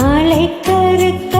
ஆலை கருத்து